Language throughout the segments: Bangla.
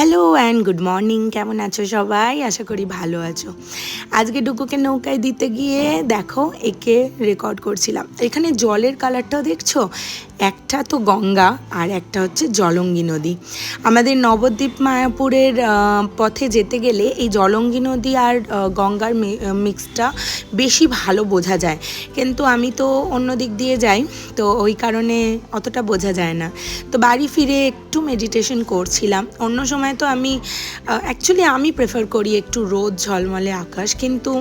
হ্যালো অ্যান্ড গুড মর্নিং কেমন আছো সবাই? আশা করি ভালো আছো। আজকে ডুকুকে নৌকায় দিতে গিয়ে দেখো, একে রেকর্ড করছিলাম। এখানে জলের কালারটাও দেখছ? একটা তো গঙ্গা আর একটা হচ্ছে জলঙ্গি নদী। আমাদের নবদ্বীপ মায়াপুরের পথে যেতে গেলে এই জলঙ্গি নদী আর গঙ্গার মিক্সটা বেশি ভালো বোঝা যায়। কিন্তু আমি তো অন্য দিক দিয়ে যাই, তো ওই কারণে অতটা বোঝা যায় না। তো বাড়ি ফিরে একটু মেডিটেশন করছিলাম। অন্য সময় তো আমি অ্যাকচুয়ালি আমি প্রেফার করি একটু রোদ ঝলমলে আকাশ। কিন্তু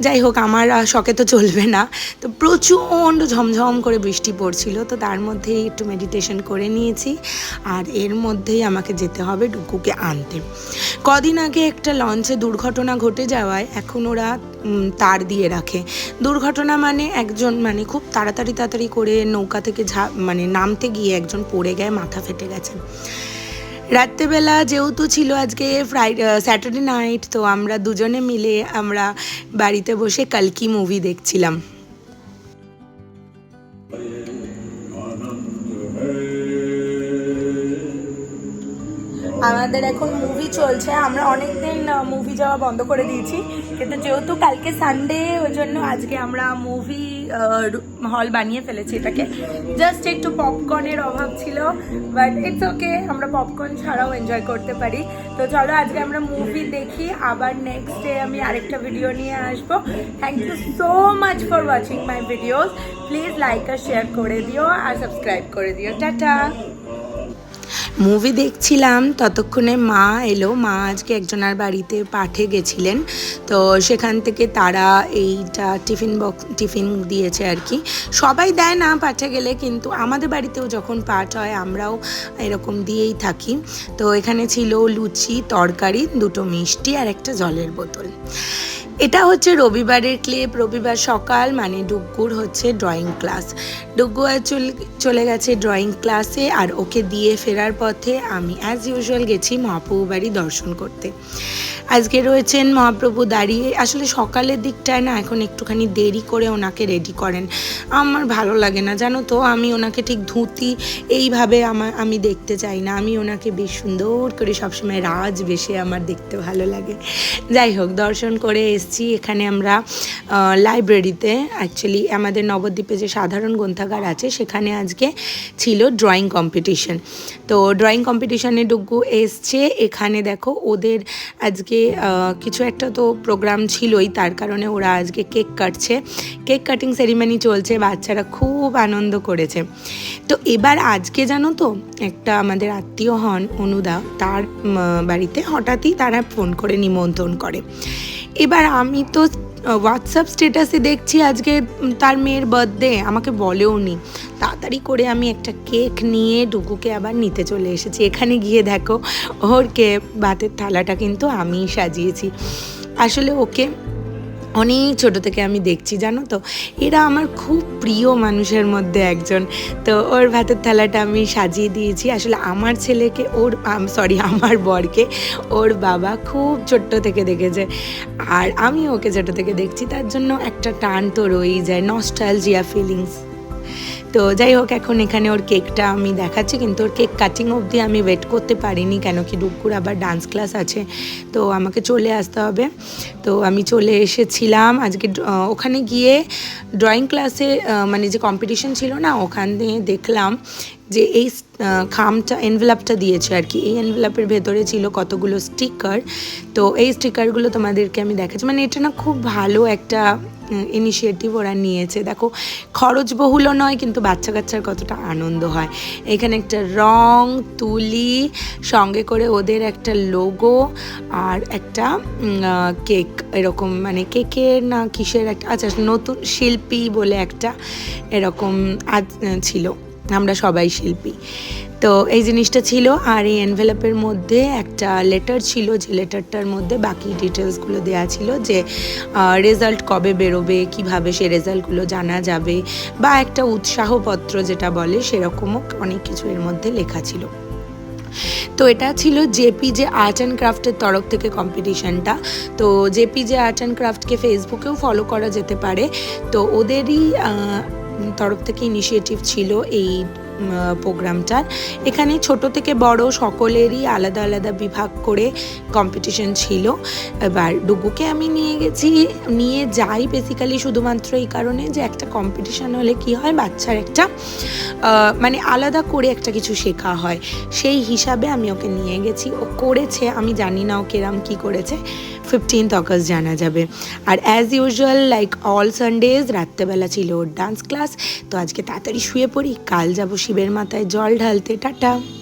যাই হোক, আমার শখে তো চলবে না। তো প্রচণ্ড ঝমঝম করে বৃষ্টি পড়ছিল, তো তার মধ্যেই একটু মেডিটেশন করে নিয়েছি। আর এর মধ্যেই আমাকে যেতে হবে ডুকুকে আনতে। কদিন আগে একটা লঞ্চে দুর্ঘটনা ঘটে যাওয়ায় এখন ওরা তার দিয়ে রাখে। দুর্ঘটনা মানে একজন মানে খুব তাড়াতাড়ি তাড়াতাড়ি করে নৌকা থেকে ঝা মানে নামতে গিয়ে একজন পড়ে গিয়ে মাথা ফেটে গেছে। রাত্রেবেলা যেহেতু ছিল আজকে ফ্রাইডে স্যাটারডে নাইট তো আমরা দুজনে মিলে আমরা বাড়িতে বসে কালকি মুভি দেখছিলাম। আমাদের এখন মুভি চলছে। আমরা অনেক দিন মুভি যাওয়া বন্ধ করে দিয়েছি। কিন্তু যেহেতু কালকে সানডে ওই জন্য আজকে আমরা মুভি হল বানিয়ে ফেলেছি এটাকে। জাস্ট একটু পপকর্নের অভাব ছিল বাট ইটস ওকে আমরা পপকর্ন ছাড়াও এনজয় করতে পারি। তো চলো আজকে আমরা মুভি দেখি, আবার নেক্সট ডে আমি আরেকটা ভিডিও নিয়ে আসব। Thank you so much for watching my videos please like R share করে দিও, আর সাবস্ক্রাইব করে দিও। টাটা মুভি দেখছিলাম, ততক্ষণে মা এলো। মা আজকে একজনার বাড়িতে পাঠে গেছিলেন। তো সেখান থেকে তারা এইটা টিফিন বক্স টিফিন দিয়েছে আর কি। সবাই দেয় না পাঠে গেলে, কিন্তু আমাদের বাড়িতেও যখন পাঠ হয়, আমরাও এরকম দিয়েই থাকি। তো এখানে ছিল লুচি, তরকারি, দুটো মিষ্টি আর একটা জলের বোতল। এটা হচ্ছে রবিবারের ক্লিপ, রবিবার সকাল মানে ডুগ্গুর হচ্ছে ড্রয়িং ক্লাস ডুগ্গু চল- চলে গেছে ড্রয়িং ক্লাসে আর ওকে দিয়ে ফেরার পথে আমি অ্যাজ ইউজুয়াল গেছি মহাপ্রভু বাড়ি দর্শন করতে। আজকে রয়েছেন মহাপ্রভু দাঁড়িয়ে, আসলে সকালের দিকটায় না এখন একটুখানি দেরি করে ওনাকে রেডি করেন। আমার ভালো লাগে না, জানো তো, আমি ওনাকে ঠিক ধুতি এইভাবে আমার আমি দেখতে চাই না। আমি ওনাকে বেশ সুন্দর করে সবসময় রাজ বেশে আমার দেখতে ভালো লাগে। যাই হোক, দর্শন করে এসছি। এখানে আমরা লাইব্রেরিতে অ্যাকচুয়ালি আমাদের নবদ্বীপে যে সাধারণ গ্রন্থাগার আছে, সেখানে আজকে ছিল ড্রয়িং কম্পিটিশন তো ড্রয়িং কম্পিটিশনে ডুগ্গু এসছে। এখানে দেখো ওদের আজকে কিছু একটা তো প্রোগ্রাম ছিলই, তার কারণে ওরা আজকে কেক কাটছে। কেক কাটিং সেরিমনি চলছে, বাচ্চারা খুব আনন্দ করেছে। তো এবার আজকে জানো তো, একটা আমাদের আত্মীয় হন অনুদা, তার বাড়িতে হঠাৎই তারা ফোন করে নিমন্ত্রণ করে। এবার আমি তো হোয়াটসঅ্যাপ স্ট্যাটাসে দেখছি আজকে তার মেয়ের বার্থডে আমাকে বলেও নি। তাড়াতাড়ি করে আমি একটা কেক নিয়ে ডুকুকে আবার নিতে চলে এসেছি। এখানে গিয়ে দেখো, ওর কে ভাতের থালাটা কিন্তু আমিই সাজিয়েছি। আসলে ওকে অনেক ছোট থেকে আমি দেখছি, জানো তো? এরা আমার খুব প্রিয় মানুষের মধ্যে একজন। তো ওর ভাতের থালাটা আমি সাজিয়ে দিয়েছি। আসলে আমার ছেলেকে, ওর সরি আমার বরকে ওর বাবা খুব ছোট্ট থেকে দেখেছে। আর আমি ওকে ছোট থেকে দেখছি, তার জন্য একটা টান তো রয়েই যায় নস্টালজিয়া ফিলিংস তো যাই হোক, এখন এখানে ওর কেকটা আমি দেখাচ্ছি, কিন্তু ওর কেক কাটিং অবধি আমি ওয়েট করতে পারিনি কেন কি ডুকুর আবার ডান্স ক্লাস আছে, তো আমাকে চলে আসতে হবে। তো আমি চলে এসেছিলাম, আজকে ওখানে গিয়ে ড্রয়িং ক্লাসে মানে যে কম্পিটিশন ছিল না, ওখানে দেখলাম যে এই খামটা এনভেলাপটা দিয়েছে আর কি। এই এনভেলাপের ভেতরে ছিল কতগুলো স্টিকার তো এই স্টিকারগুলো তোমাদেরকে আমি দেখাচ্ছি। মানে এটা না খুব ভালো একটা ইনিশিয়েটিভ ওরা নিয়েছে। দেখো খরচবহুলও নয়, কিন্তু বাচ্চা কাচ্চার কতটা আনন্দ হয়। এখানে একটা রং, তুলি, সঙ্গে করে ওদের একটা লোগো আর একটা কেক এরকম। মানে কেকের না, কিসের একটা আচ্ছা নতুন শিল্পী বলে একটা এরকম আজ ছিল। আমরা সবাই শিল্পী। তো এই জিনিসটা ছিল আর এই এনভেলপের মধ্যে একটা লেটার ছিল যে লেটারটার মধ্যে বাকি ডিটেলসগুলো দেওয়া ছিল যে রেজাল্ট কবে বেরোবে, কীভাবে সে রেজাল্টগুলো জানা যাবে বা একটা উৎসাহপত্র যেটা বলে সেরকমও অনেক কিছু এর মধ্যে লেখা ছিল। তো এটা ছিল জেপিজে আর্ট অ্যান্ড ক্রাফটের তরফ থেকে কম্পিটিশনটা তো জেপিজে আর্ট অ্যান্ড ক্রাফটকে ফেসবুকেও ফলো করা যেতে পারে। তো ওদেরই তরফ থেকে ইনিশিয়েটিভ ছিল এই প্রোগ্রামটার। এখানে ছোট থেকে বড় সকলেরই আলাদা আলাদা বিভাগ করে কম্পিটিশন ছিল। এবার ডুগুকে আমি নিয়ে গেছি, নিয়ে যাই বেসিক্যালি শুধুমাত্র এই কারণে যে একটা কম্পিটিশন হলে কি হয়, বাচ্চার একটা মানে আলাদা করে একটা কিছু শেখা হয়। সেই হিসাবে আমি ওকে নিয়ে গেছি। ও করেছে, আমি জানি না ও কেরাম কী করেছে। ফিফটিন্থ অগস্ট জানা যাবে। আর as usual like all Sundays রাত্রেবেলা ছিল ওর ডান্স ক্লাস তো আজকে তাড়াতাড়ি শুয়ে পড়ি, কাল যাব শিবের মাথায়, জল ঢালতে। টাটা!